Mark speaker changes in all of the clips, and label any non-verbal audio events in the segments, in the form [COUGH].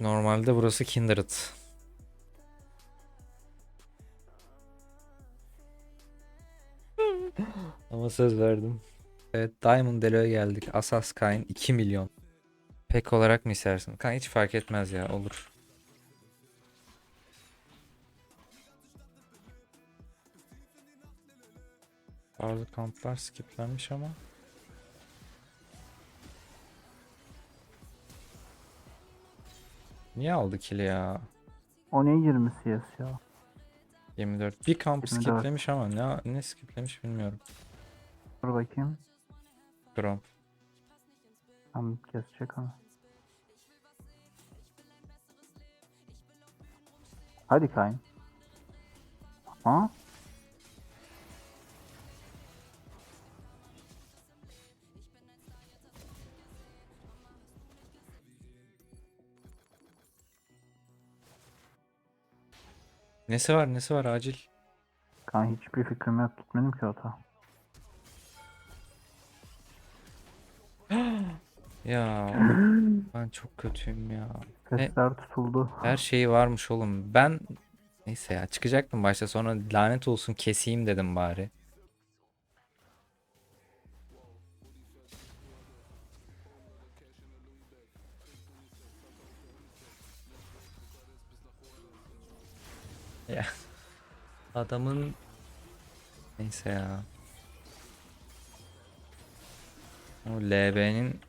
Speaker 1: Normalde burası Kindred. [LAUGHS] Ama söz verdim. Evet Diamond Delo'ya geldik. Asas Kain 2 milyon. Pek olarak mı istersin? Kan hiç fark etmez ya olur. Bazı kamplar skiplenmiş ama. Niye aldı kili ya?
Speaker 2: O ne 20 CS ya?
Speaker 1: 24. Bir kamp
Speaker 2: 24.
Speaker 1: skiplemiş ama ne ne skiplemiş bilmiyorum.
Speaker 2: Dur bakayım.
Speaker 1: Grom.
Speaker 2: Tam kesecek ama. Hadi Kayn. Ha?
Speaker 1: Nesi var nesi var acil.
Speaker 2: Kayn hiçbir fikrim yok. Gitmedim ki ota. [GASPS]
Speaker 1: Ya [GASPS] ben çok kötüyüm ya.
Speaker 2: Sesler tutuldu.
Speaker 1: Her şeyi varmış oğlum. Ben neyse ya çıkacaktım başta sonra lanet olsun keseyim dedim bari. Ya adamın neyse ya. O LB'nin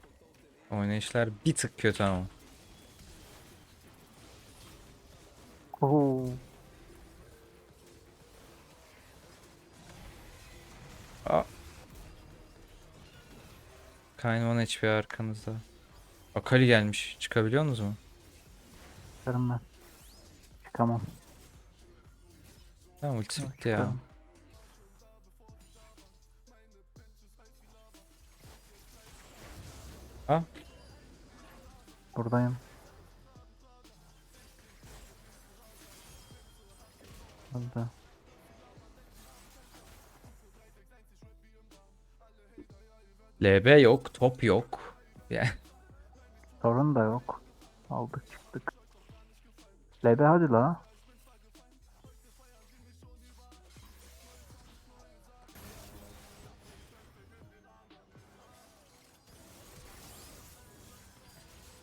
Speaker 1: oynayışlar bir tık kötü ama.
Speaker 2: Oo.
Speaker 1: Aa. Kayn 1 HP arkanızda. Akali gelmiş. Çıkabiliyor musunuz mu?
Speaker 2: Çıkarım ben. Çıkamam.
Speaker 1: Tamam
Speaker 2: Yok,
Speaker 1: bitti ya. Ha?
Speaker 2: Buradayım. Burada.
Speaker 1: LB yok, top yok. Ya
Speaker 2: Sorun da yok. Aldık çıktık. LB hadi la.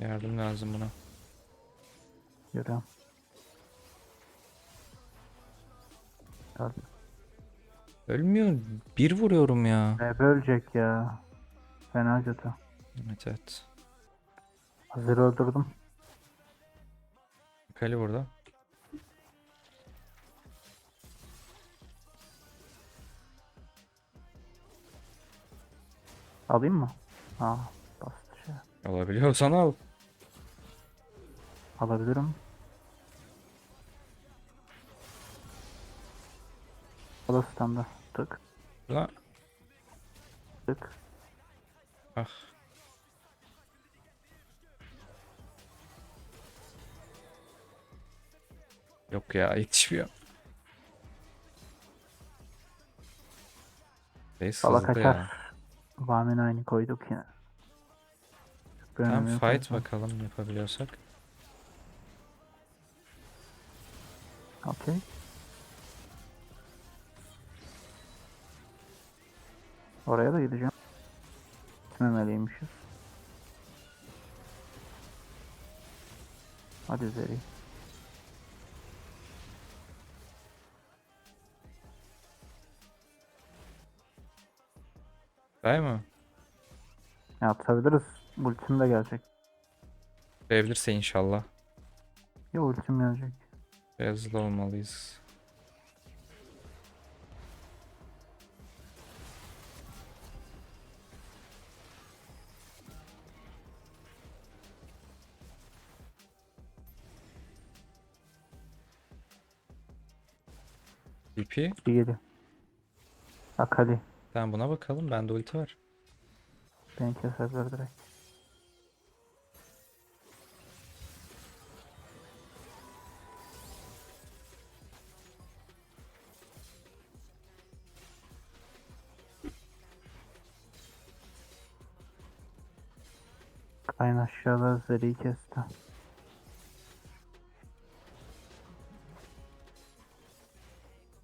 Speaker 1: Yardım lazım buna.
Speaker 2: Yürüyorum. Hadi.
Speaker 1: Ölmüyor. Bir vuruyorum ya.
Speaker 2: LB ölecek ya. Fena kötü.
Speaker 1: Evet evet.
Speaker 2: Hazır öldürdüm.
Speaker 1: Akali burada.
Speaker 2: Alayım mı? Aa, basit şey.
Speaker 1: Alabiliyorsan al.
Speaker 2: Alabilirim. O da standa. Tık
Speaker 1: La.
Speaker 2: tık.
Speaker 1: Ah. Yok ya yetişmiyor. Base hızlı
Speaker 2: kaçar.
Speaker 1: ya.
Speaker 2: Vamin aynı koyduk yine. Bir önemi
Speaker 1: Tamam fight bakalım yapabiliyorsak.
Speaker 2: Okey. Oraya da gideceğim. Gitmemeliymişiz. Hadi Zeri.
Speaker 1: Değil mi?
Speaker 2: Ya atabiliriz. Ultim de gelecek.
Speaker 1: Verebilirse inşallah.
Speaker 2: Ya ultim gelecek.
Speaker 1: Hızlı olmalıyız.
Speaker 2: Bir geliyor. Akali.
Speaker 1: Tamam buna bakalım. Bende ulti var.
Speaker 2: Beni keserler direkt. En aşağıda zeri kesti.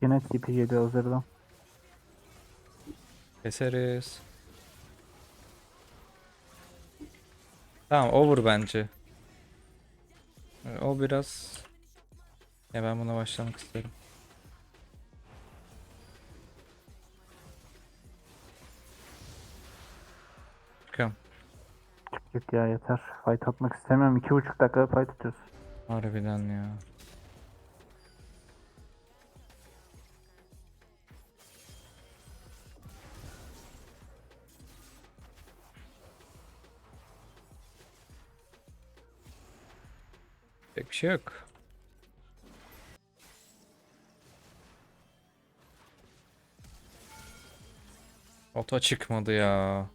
Speaker 2: Yine tipi geliyor hazırdan.
Speaker 1: Keseriz. Tamam over bence. O biraz... Ya ben buna başlamak isterim.
Speaker 2: Çık ya yeter. Fight atmak istemiyorum. İki buçuk dakika fight atıyoruz.
Speaker 1: Harbiden ya. Pek bir şey yok. Ota çıkmadı ya.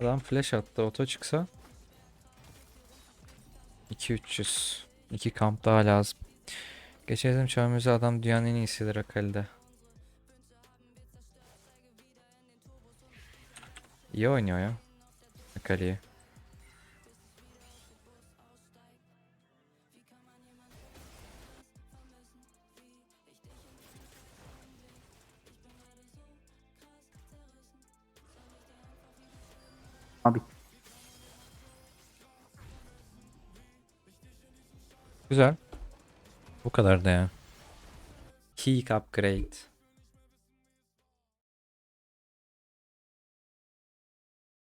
Speaker 1: Adam flash attı. Oto çıksa 2-300. 2 kamp daha lazım. Geçelim çağımıza adam dünyanın en iyisidir Akali'de. İyi oynuyor ya. Akali'yi.
Speaker 2: Abi
Speaker 1: Güzel. Bu kadar da ya. Peak upgrade.